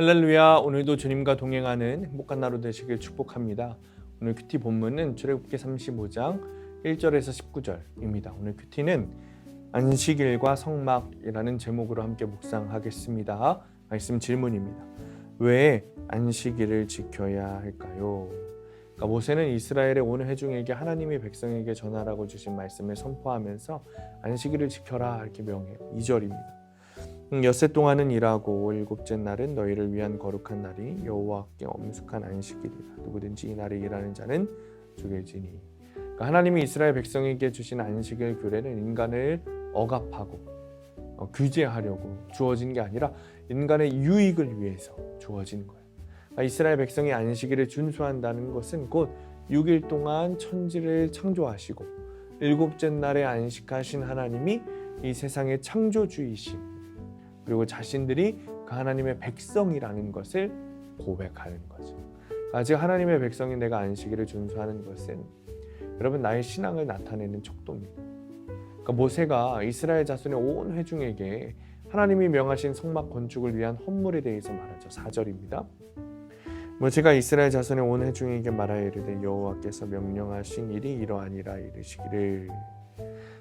할렐루야 오늘도 주님과 동행하는 행복한 하루 되시길 축복합니다. 오늘 큐티 본문은 출애굽기 35장 1절에서 19절입니다. 오늘 큐티는 안식일과 성막이라는 제목으로 함께 묵상하겠습니다. 말씀 질문입니다. 왜 안식일을 지켜야 할까요? 그러니까 모세는 이스라엘의 온 회중에게 하나님의 백성에게 전하라고 주신 말씀을 선포하면서 안식일을 지켜라 이렇게 명해요. 2절입니다. 음, 엿새 동안은 일하고 일곱째 날은 너희를 위한 거룩한 날이 여호와께 엄숙한 안식일이라 누구든지 이 날에 일하는 자는 죽일지니 그러니까 하나님이 이스라엘 백성에게 주신 안식일 규례는 인간을 억압하고 어, 규제하려고 주어진 게 아니라 인간의 유익을 위해서 주어진 거예요. 그러니까 이스라엘 백성이 안식일을 준수한다는 것은 곧 6일 동안 천지를 창조하시고 일곱째 날에 안식하신 하나님이 이 세상의 창조주이심 그리고 자신들이 그 하나님의 백성이라는 것을 고백하는 거죠. 아직 하나님의 백성인 내가 안식일을 준수하는 것은 여러분 나의 신앙을 나타내는 척도입니다. 그러니까 모세가 이스라엘 자손의 온 회중에게 하나님이 명하신 성막 건축을 위한 헌물에 대해서 말하죠. 4절입니다. 모세가 이스라엘 자손의 온 회중에게 말하여 이르되 여호와께서 명령하신 일이 이러하니라 이르시기를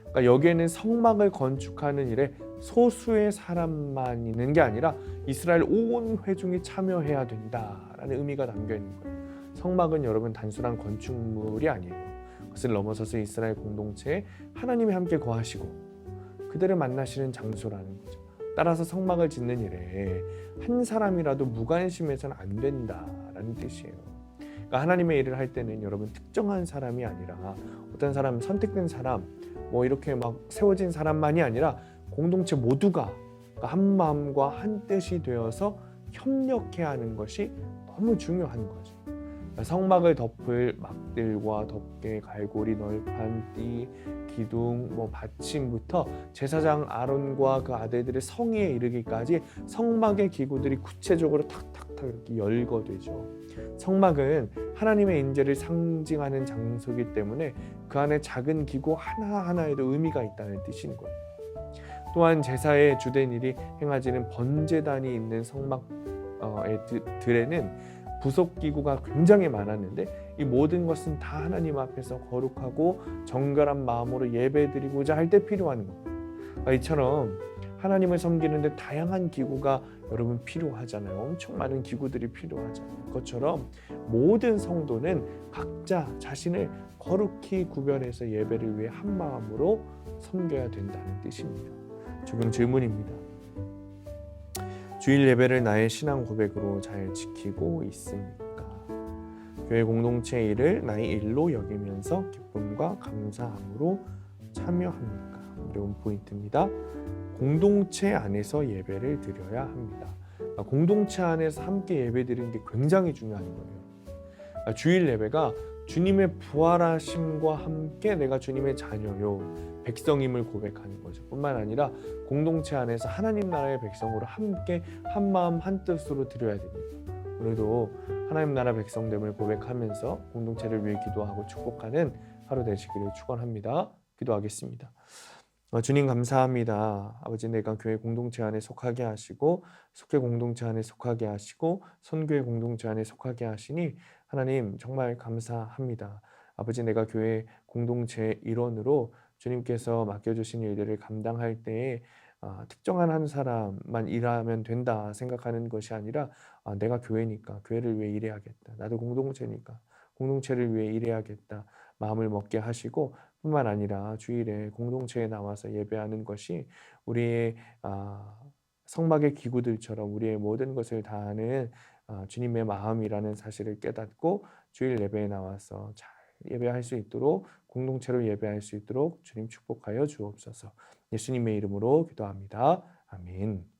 그러니까 여기에는 성막을 건축하는 일에 소수의 사람만 있는 게 아니라 이스라엘 온 회중이 참여해야 된다라는 의미가 담겨 있는 거예요. 성막은 여러분 단순한 건축물이 아니에요. 그것을 넘어서서 이스라엘 공동체에 하나님이 함께 거하시고 그들을 만나시는 장소라는 거죠. 따라서 성막을 짓는 일에 한 사람이라도 무관심해서는 안 된다라는 뜻이에요. 그러니까 하나님의 일을 할 때는 여러분 특정한 사람이 아니라 어떤 사람 선택된 사람 뭐 이렇게 막 세워진 사람만이 아니라 공동체 모두가 한 마음과 한 뜻이 되어서 협력해야 하는 것이 너무 중요한 거죠. 성막을 덮을 막들과 덮개, 갈고리, 널판, 띠, 기둥, 뭐 받침부터 제사장 아론과 그 아들들의 성의에 이르기까지 성막의 기구들이 구체적으로 탁탁탁 이렇게 열거되죠. 성막은 하나님의 인재를 상징하는 장소이기 때문에 그 안에 작은 기구 하나 하나에도 의미가 있다는 뜻인 거예요. 또한 제사의 주된 일이 행하지는 번제단이 있는 성막들에는 부속 기구가 굉장히 많았는데 이 모든 것은 다 하나님 앞에서 거룩하고 정결한 마음으로 예배드리고자 할 때 필요한 겁니다. 이처럼 하나님을 섬기는데 다양한 기구가 여러분 필요하잖아요. 엄청 많은 기구들이 필요하잖아요. 그것처럼 모든 성도는 각자 자신을 거룩히 구별해서 예배를 위해 한 마음으로 섬겨야 된다는 뜻입니다. 적용 질문입니다. 주일 예배를 나의 신앙 고백으로 잘 지키고 있습니까? 교회 공동체 일을 나의 일로 여기면서 기쁨과 감사함으로 참여합니까? 어려운 포인트입니다. 공동체 안에서 예배를 드려야 합니다. 그러니까 공동체 안에서 함께 예배 드리는 게 굉장히 중요한 거예요. 그러니까 주일 예배가 주님의 부활하심과 함께 내가 주님의 자녀요 백성임을 고백하는 거죠. 뿐만 아니라 공동체 안에서 하나님 나라의 백성으로 함께 한 마음 한 뜻으로 드려야 됩니다. 오늘도 하나님 나라 백성됨을 고백하면서 공동체를 위해 기도하고 축복하는 하루 되시기를 축원합니다. 기도하겠습니다. 어, 주님 감사합니다. 아버지 내가 교회 공동체 안에 속하게 하시고 속회 공동체 안에 속하게 하시고 선교회 공동체 안에 속하게 하시니 하나님 정말 감사합니다. 아버지 내가 교회 공동체 일원으로 주님께서 맡겨주신 일들을 감당할 때에 아, 특정한 한 사람만 일하면 된다 생각하는 것이 아니라 아, 내가 교회니까 교회를 위해 일해야겠다. 나도 공동체니까 공동체를 위해 일해야겠다. 마음을 먹게 하시고 뿐만 아니라 주일에 공동체에 나와서 예배하는 것이 우리의 아, 성막의 기구들처럼 우리의 모든 것을 다하는 아, 주님의 마음이라는 사실을 깨닫고 주일 예배에 나와서 잘 예배할 수 있도록 공동체로 예배할 수 있도록 주님 축복하여 주옵소서. 예수님의 이름으로 기도합니다. 아멘.